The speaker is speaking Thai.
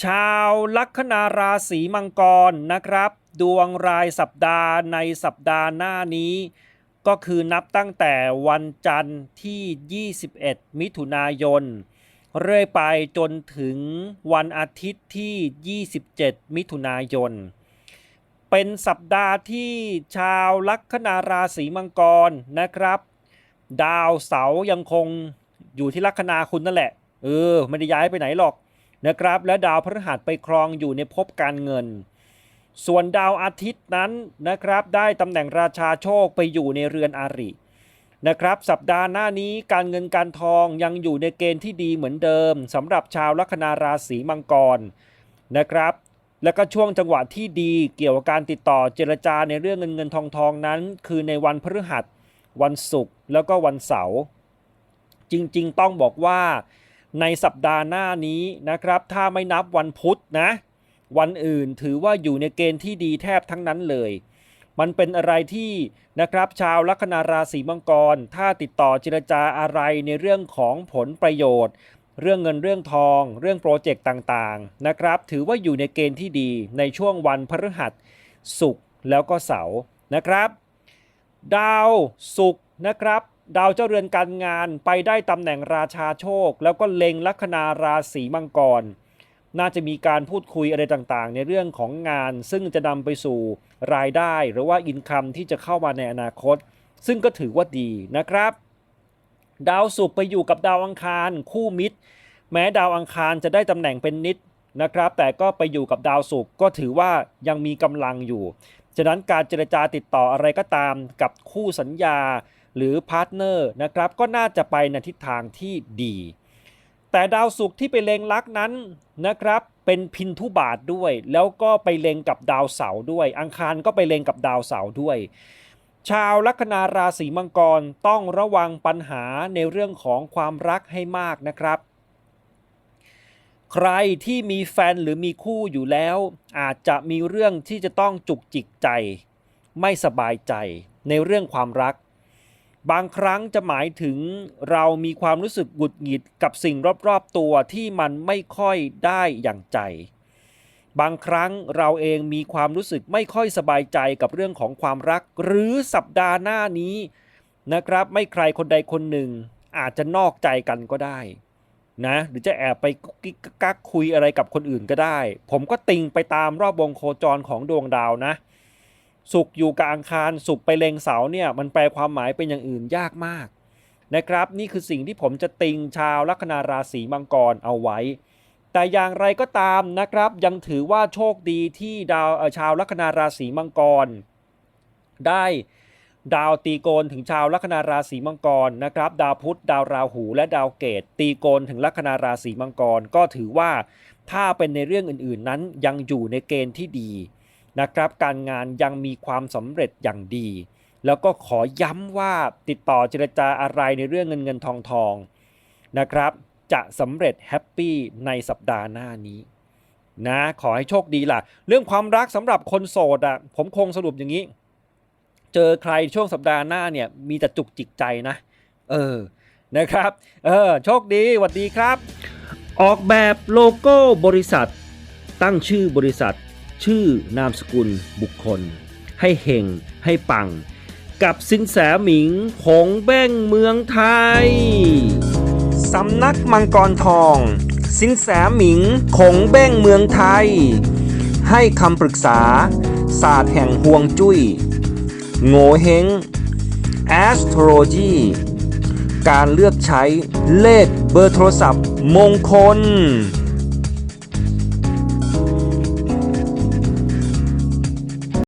ชาว ลัคนาราศีมังกรนะครับ ดวงรายสัปดาห์ในสัปดาห์หน้านี้ ก็คือนับตั้งแต่วันจันทร์ที่ 21 มิถุนายน เรื่อยไปจนถึงวันอาทิตย์ที่ 27 มิถุนายน เป็นสัปดาห์ที่ชาวลัคนาราศีมังกรนะครับ ดาวเสาร์ยังคงอยู่ที่ลัคนาคุณนั่นแหละ เออไม่ได้ย้ายไปไหนหรอก นะครับ และดาวพฤหัสไปครองอยู่ในภพการเงิน ส่วนดาวอาทิตย์นั้นนะครับ ได้ตำแหน่งราชาโชคไปอยู่ในเรือนอารินะครับ สัปดาห์หน้านี้การเงินการทองยังอยู่ในเกณฑ์ที่ดีเหมือนเดิมสำหรับชาวลัคนาราศีมังกรนะครับ แล้วก็ช่วงจังหวะที่ดีเกี่ยวกับการติดต่อเจรจาในเรื่องเงินเงินทองทองนั้น คือในวันพฤหัส วันศุกร์แล้วก็วันเสาร์จริงๆ ต้องบอกว่า ในสัปดาห์หน้านี้นะครับ ถ้าไม่นับวันพุธนะ วันอื่นถือว่าอยู่ในเกณฑ์ที่ดีแทบทั้งนั้นเลย มันเป็นอะไรที่นะครับ ชาวลัคนาราศีมังกร ถ้าติดต่อเจรจาอะไรในเรื่องของผลประโยชน์ เรื่องเงินเรื่องทอง เรื่องโปรเจกต์ต่างๆนะครับ ถือว่าอยู่ในเกณฑ์ที่ดีในช่วงวันพฤหัสศุกร์แล้วก็เสาร์นะครับ ดาวศุกร์นะครับ ดาวเจ้าเรือนการงานไปได้ตำแหน่งราชาโชค แล้วก็เล็งลัคนาราศีมังกร น่าจะมีการพูดคุยอะไรต่างๆ ในเรื่องของงาน ซึ่งจะนำไปสู่รายได้หรือว่าอินคัมที่จะเข้ามาในอนาคต ซึ่งก็ถือว่าดีนะครับ ดาวศุกร์ไปอยู่กับดาวอังคาร คู่มิตร แม้ดาวอังคารจะได้ตำแหน่งเป็นนิดนะครับ แต่ก็ไปอยู่กับดาวศุกร์ก็ถือว่ายังมีกำลังอยู่ ฉะนั้นการเจรจาติดต่ออะไรก็ตามกับคู่สัญญา หรือพาร์ทเนอร์นะครับก็น่าจะไปในทิศทางที่ดี แต่ดาวศุกร์ที่ไปเล็งลักนั้นนะครับเป็นพินทุบาทด้วย แล้วก็ไปเล็งกับดาวเสาร์ด้วย อังคารก็ไปเล็งกับดาวเสาร์ด้วย ชาวลัคนาราศีมังกรต้องระวังปัญหาในเรื่องของความรักให้มากนะครับ ใครที่มีแฟนหรือมีคู่อยู่แล้ว อาจจะมีเรื่องที่จะต้องจุกจิกใจ ไม่สบายใจในเรื่องความรัก บางครั้งจะหมายถึงเรามีความรู้สึกหงุดหงิดกับสิ่งรอบๆตัวที่มันไม่ค่อยได้อย่างใจ บางครั้งเราเองมีความรู้สึกไม่ค่อยสบายใจกับเรื่องของความรัก หรือสัปดาห์หน้านี้นะครับ ไม่ใครคนใดคนหนึ่งอาจจะนอกใจกันก็ได้นะหรือจะแอบไปกิ๊กกักคุยอะไรกับคนอื่นก็ได้ ผมก็ติงไปตามรอบวงโคจรของดวงดาวนะ สุขอยู่กับอังคาร สุขไปเลงเสาเนี่ยมันแปลความหมายเป็นอย่างอื่นยากมากนะครับ นี่คือสิ่งที่ผมจะติงชาวลัคนาราศีมังกรเอาไว้ แต่อย่างไรก็ตามนะครับ ยังถือว่าโชคดีที่ดาวชาวลัคนาราศีมังกร ได้ดาวตีโกนถึงชาวลัคนาราศีมังกรนะครับ ดาวพุธดาวราหู และดาวเกต ตีโกนถึงลัคนาราศีมังกร ก็ถือว่าถ้าเป็นในเรื่องอื่นๆนั้นยังอยู่ในเกณฑ์ที่ดี นะครับ การงานยังมีความสำเร็จอย่างดี แล้วก็ขอย้ำว่าติดต่อเจรจาอะไรในเรื่องเงินเงินทองทองนะครับ จะสำเร็จแฮปปี้ในสัปดาห์หน้านี้นะขอให้โชคดีล่ะ เรื่องความรักสำหรับคนโสดอะผมคงสรุปอย่างนี้ เจอใครช่วงสัปดาห์หน้าเนี่ยมีแต่จุกจิกใจนะ เออนะครับ เออโชคดีสวัสดีครับ ออกแบบโลโก้บริษัท ตั้งชื่อบริษัท ชื่อนามสกุลบุคคล ให้เฮงให้ปัง กับสินแสหมิงผงเบ้งเมืองไทย สำนักมังกรทอง สินแสหมิงคงเบ้งเมืองไทย ให้คำปรึกษา ศาสตร์แห่งห่วงจุย้ยโงเฮง astrology การเลือกใช้เลขเบอร์โทรศัพท์มงคล